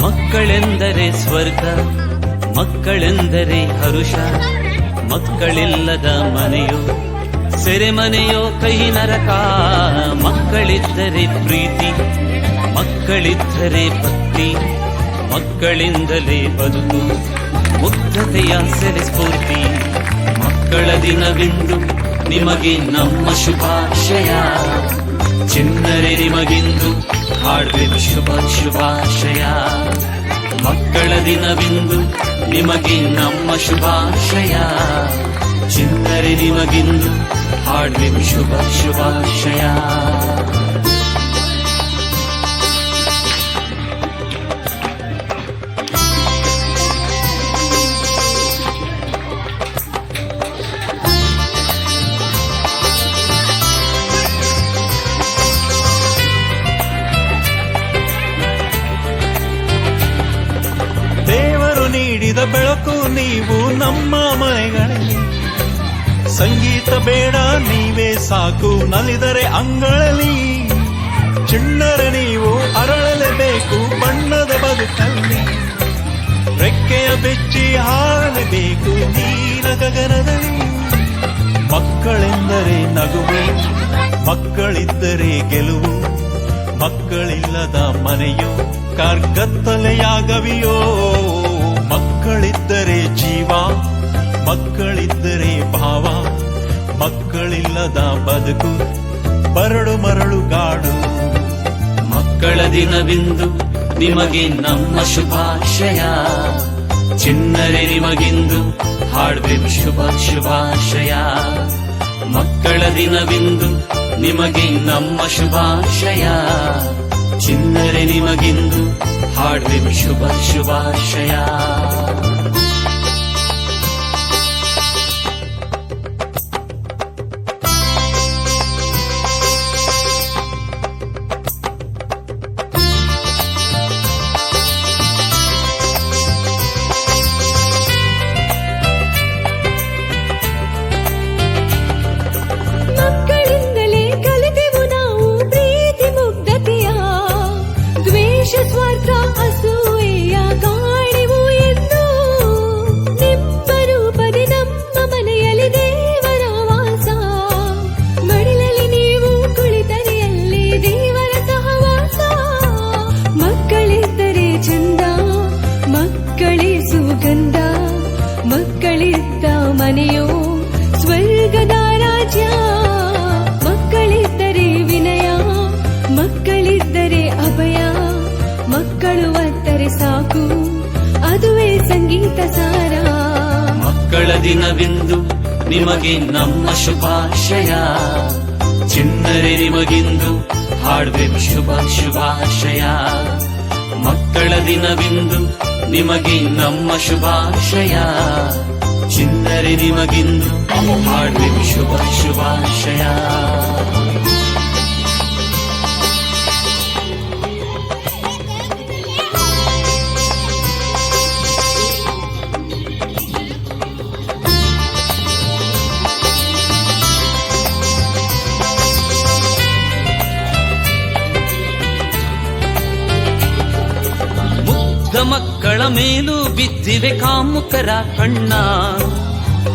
ಮಕ್ಕಳೆಂದರೆ ಸ್ವರ್ಗ ಮಕ್ಕಳೆಂದರೆ ಹರುಷ ಮಕ್ಕಳಿಲ್ಲದ ಮನೆಯೋ ಸೆರೆಮನೆಯೋ ಕೈ ನರಕ, ಮಕ್ಕಳಿದ್ದರೆ ಪ್ರೀತಿ, ಮಕ್ಕಳಿದ್ದರೆ ಭಕ್ತಿ, ಮಕ್ಕಳಿಂದಲೇ ಬದುಕು, ಮುಗ್ಧತೆಯ ಸೆರೆ ಸ್ಫೂರ್ತಿ. ಮಕ್ಕಳ ದಿನವಿಂದು ನಿಮಗೆ ನಮ್ಮ ಶುಭಾಶಯ. ಚಿನ್ನರೆ ನಿಮಗಿಂದು ಹಾಡುವೆ ಶುಭ, ಶುಭಾಶಯ. ಮಕ್ಕಳ ದಿನವಿಂದು ನಿಮಗೆ ನಮ್ಮ ಶುಭಾಶಯ. ಚಿನ್ನರೆ ನಿಮಗಿಂದು ಹಾಡ್ಬೇಕು ಶುಭ ಶುಭಾಶಯ. ದೇವರು ನೀಡಿದ ಬೆಳಕು ನೀವು ನಮ್ಮ ಮನೆಗಳಲ್ಲಿ ಸಂಗೀತ ಬೇಡ, ನೀವೇ ಸಾಕು. ನಲಿದರೆ ಅಂಗಳಲಿ. ಚಿಣ್ಣರ ನೀವು ಅರಳಲೇಬೇಕು, ಬಣ್ಣದ ಬದುಕಲ್ಲಿ. ರೆಕ್ಕೆಯ ಬೆಚ್ಚಿ ಹಾರಲೇಬೇಕು ನೀರ ಗಗನದಲ್ಲಿ. ಮಕ್ಕಳೆಂದರೆ ನಗುವೆ, ಮಕ್ಕಳಿದ್ದರೆ ಗೆಲುವು. ಮಕ್ಕಳಿಲ್ಲದ ಮನೆಯೋ ಕಾರ್ಗತ್ತಲೆಯಾಗವಿಯೋ. ಮಕ್ಕಳಿದ್ದರೆ ಜೀವ, ಮಕ್ಕಳಿದ್ದರೆ ಬದುಕು ಬರಳು ಮರಳು ಕಾಡು. ಮಕ್ಕಳ ದಿನವಿಂದು ನಿಮಗೆ ನಮ್ಮ ಶುಭಾಶಯ. ಚಿನ್ನರೆ ನಿಮಗಿಂದು ಹಾಡ್ಬೇಕು ಶುಭ, ಶುಭಾಶಯ. ಮಕ್ಕಳ ದಿನವಿಂದು ನಿಮಗೆ ನಮ್ಮ ಶುಭಾಶಯ. ಚಿನ್ನರೆ ನಿಮಗಿಂದು ಹಾಡ್ಬೇಕು ಶುಭ, ಶುಭಾಶಯ. ದಿನವಿಂದು ನಿಮಗೆ ನಮ್ಮ ಶುಭಾಶಯ. ಚಿನ್ನರೆ ನಿಮಗಿಂದು ಹಾಡ್ಬೇಕು ಶುಭ ಶುಭಾಶಯ. ಮಕ್ಕಳ ದಿನವೆಂದು ನಿಮಗೆ ನಮ್ಮ ಶುಭಾಶಯ. ಚಿನ್ನರೆ ನಿಮಗಿಂದು ಹಾಡ್ಬೇಕು ಶುಭ ಶುಭಾಶಯ. ಮಕ್ಕಳ ಮೇಲೂ ಬಿದ್ದಿವೆ ಕಾಮುಕರ ಕಣ್ಣ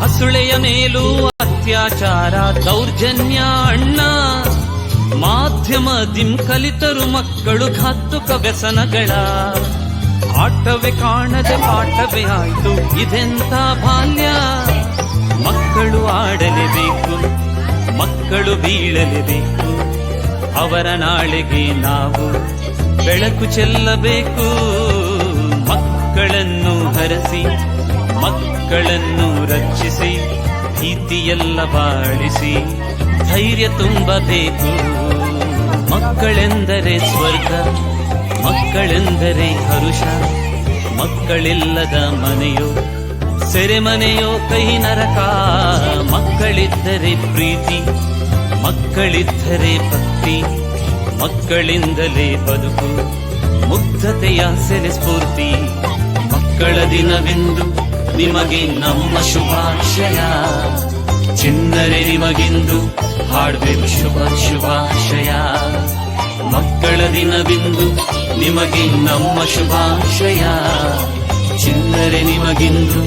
ಹಸುಳೆಯ ಮೇಲೂ ಅತ್ಯಾಚಾರ ದೌರ್ಜನ್ಯ ಅಣ್ಣ. ಮಾಧ್ಯಮದಿಂ ಕಲಿತರು ಮಕ್ಕಳು ಘಾತುಕ ವ್ಯಸನಗಳ. ಆಟವೇ ಕಾಣದೆ ಪಾಠವೇ ಆಯ್ತು ಇದೆಂತ ಬಾಲ್ಯ. ಮಕ್ಕಳು ಆಡಲೇಬೇಕು, ಮಕ್ಕಳು ಬೀಳಲೇಬೇಕು. ಅವರ ನಾಳೆಗೆ ನಾವು ಬೆಳಕು ಚೆಲ್ಲಬೇಕು. ಹರಸಿ ಮಕ್ಕಳನ್ನು ರಕ್ಷಿಸಿ, ಭೀತಿಯೆಲ್ಲ ಬಾಳಿಸಿ, ಧೈರ್ಯ ತುಂಬಬೇಕು ಮಕ್ಕಳೆಂದರೆ ಸ್ವರ್ಗ, ಮಕ್ಕಳೆಂದರೆ ಹರುಷ, ಮಕ್ಕಳಿಲ್ಲದ ಮನೆಯೋ, ಸೆರೆಮನೆಯೋ ಕೈ ನರಕ. ಮಕ್ಕಳಿದ್ದರೆ ಪ್ರೀತಿ, ಮಕ್ಕಳಿದ್ದರೆ ಭಕ್ತಿ, ಮಕ್ಕಳಿಂದಲೇ ಬದುಕು, ಮುಗ್ಧತೆಯ ಸೆರೆ ಸ್ಫೂರ್ತಿ. ಮಕ್ಕಳ ದಿನವೆಂದು ನಿಮಗೆ ನಮ್ಮ ಶುಭಾಶಯ. ಚಿಂದರೆ ನಿಮಗೆಂದು ಹಾಡ್ಬೇಕು ಶುಭ, ಶುಭಾಶಯ. ಮಕ್ಕಳ ದಿನವೆಂದು ನಿಮಗೆ ನಮ್ಮ ಶುಭಾಶಯ. ಚಿನ್ನರೆ ನಿಮಗೆಂದು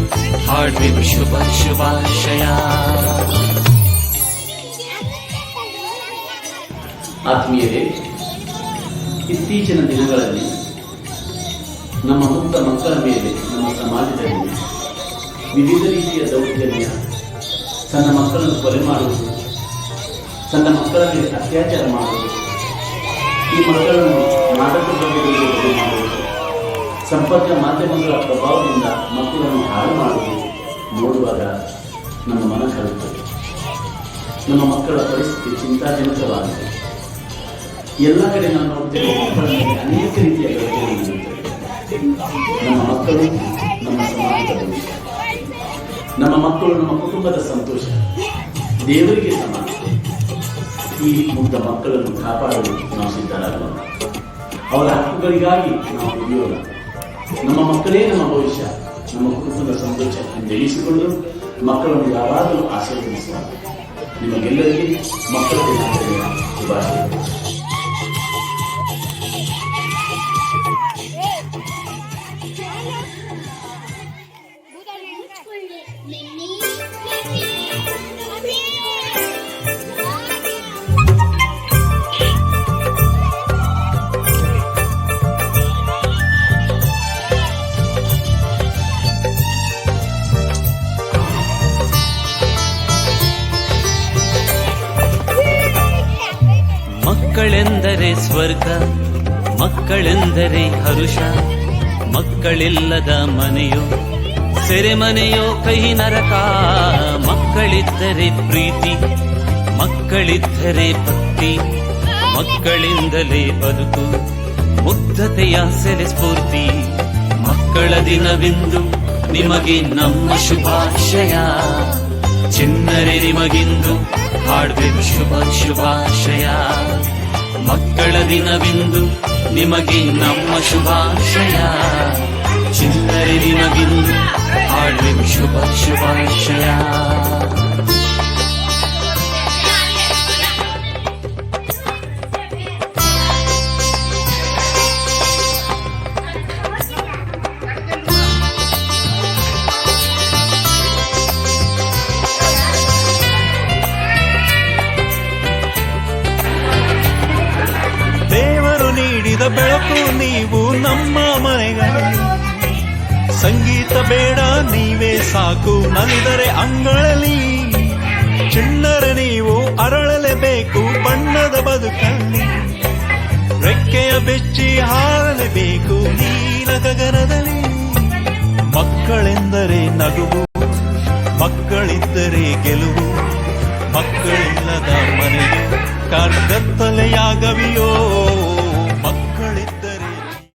ಹಾಡ್ಬೇಕು ಶುಭ, ಶುಭಾಶಯ. ಆತ್ಮೀಯರೇ, ಇತ್ತೀಚಿನ ದಿನಗಳಲ್ಲಿ ನಮ್ಮ ಮುಕ್ತ ಮಕ್ಕಳ ಮೇಲೆ, ನಮ್ಮ ಸಮಾಜದಲ್ಲಿ ವಿವಿಧ ರೀತಿಯ ದೌರ್ಜನ್ಯ, ತನ್ನ ಮಕ್ಕಳನ್ನು ಕೊಲೆ ಮಾಡುವುದು, ತನ್ನ ಮಕ್ಕಳ ಮೇಲೆ ಅತ್ಯಾಚಾರ ಮಾಡುವುದು, ಈ ಮಕ್ಕಳನ್ನು ಮಾದಕ ದ್ರವ್ಯಗಳಿಗೆ ಮಾಡುವುದು, ಸಂಪರ್ಕ ಮಾಧ್ಯಮಗಳ ಪ್ರಭಾವದಿಂದ ಮಕ್ಕಳನ್ನು ಹಾಳು ಮಾಡುವುದು ನೋಡುವಾಗ ನಮ್ಮ ಮನ ಕಳುತ್ತದೆ ನಮ್ಮ ಮಕ್ಕಳ ಪರಿಸ್ಥಿತಿ ಚಿಂತಾಜನಕವಾಗಿದೆ ಎಲ್ಲ ಕಡೆ ನಾನು ನೋಡ್ತೇವೆ ಮಕ್ಕಳ ಮೇಲೆ ಅನೇಕ ರೀತಿಯ. ನಮ್ಮ ಮಕ್ಕಳು, ನಮ್ಮ ಸಮಾಜದ ನಮ್ಮ ಮಕ್ಕಳು ನಮ್ಮ ಕುಟುಂಬದ ಸಂತೋಷ. ದೇವರಿಗೆ ಸಮಾನ. ಈ ಮುಗ್ಧ ಮಕ್ಕಳನ್ನು ಕಾಪಾಡಲು ನಾವು ಸಿದ್ಧರಾಗೋಣ ಅವರ ಹಕ್ಕುಗಳಿಗಾಗಿ ನಾವು ದುಡಿಯೋಣ ನಮ್ಮ ಮಕ್ಕಳೇ ನಮ್ಮ ಭವಿಷ್ಯ. ನಮ್ಮ ಕುಟುಂಬದ ಸಂತೋಷ ಎಂದೆಣಿಸಿಕೊಂಡು ಮಕ್ಕಳನ್ನು ಯಾವಾಗಲೂ ಆಶೀರ್ವದಿಸುವ. ನಿಮಗೆಲ್ಲರಿಗೆ ಮಕ್ಕಳ ದಿನಾಚರಣೆಯ ಶುಭಾಶಯಗಳು. ಮಕ್ಕಳೆಂದರೆ ಸ್ವರ್ಗ, ಮಕ್ಕಳೆಂದರೆ ಹರುಷ, ಮಕ್ಕಳಿಲ್ಲದ ಮನೆಯೋ ಸೆರೆಮನೆಯೋ ಕೈ ನರಕ, ಮಕ್ಕಳಿದ್ದರೆ ಪ್ರೀತಿ, ಮಕ್ಕಳಿದ್ದರೆ ಭಕ್ತಿ, ಮಕ್ಕಳಿಂದಲೇ ಬದುಕು, ಮುಗ್ಧತೆಯ ಸೆರೆ ಸ್ಫೂರ್ತಿ, ಮಕ್ಕಳ ದಿನವೆಂದು ನಿಮಗೆ ನಮ್ಮ ಶುಭಾಶಯ. ಚಿನ್ನರೆ ನಿಮಗಿಂದು ಹಾಡ್ಬೇಕು ಶುಭ ಶುಭಾಶಯ. ಮಕ್ಕಳ ದಿನವಿಂದು ನಿಮಗೆ ನಮ್ಮ ಶುಭಾಶಯ. ಚಿಂತನೆ ದಿನವೆಂದು ಹಾಡ್ಬೇಕು ಶುಭ ಶುಭಾಶಯ. ನೀಡಿದ ಬೆಳಕು ನೀವು ನಮ್ಮ ಮನೆಗಳೇ ಸಂಗೀತ ಬೇಡ, ನೀವೇ ಸಾಕು ನಲಿದರೆ ಅಂಗಳಲಿ. ಚಿಣ್ಣರ ನೀವು ಅರಳಲೇಬೇಕು ಬಣ್ಣದ ಬದುಕಲ್ಲಿ. ರೆಕ್ಕೆಯ ಬೆಚ್ಚಿ ಹಾರಲೇಬೇಕು ನೀಲ ಗಗನದಲ್ಲಿ. ಮಕ್ಕಳೆಂದರೆ ನಗುವು, ಮಕ್ಕಳಿದ್ದರೆ ಗೆಲುವು. ಮಕ್ಕಳಿಲ್ಲದ ಮನೆಯು ಕಾರ್ಗತ್ತಲೆಯಾಗವಿಯೋ.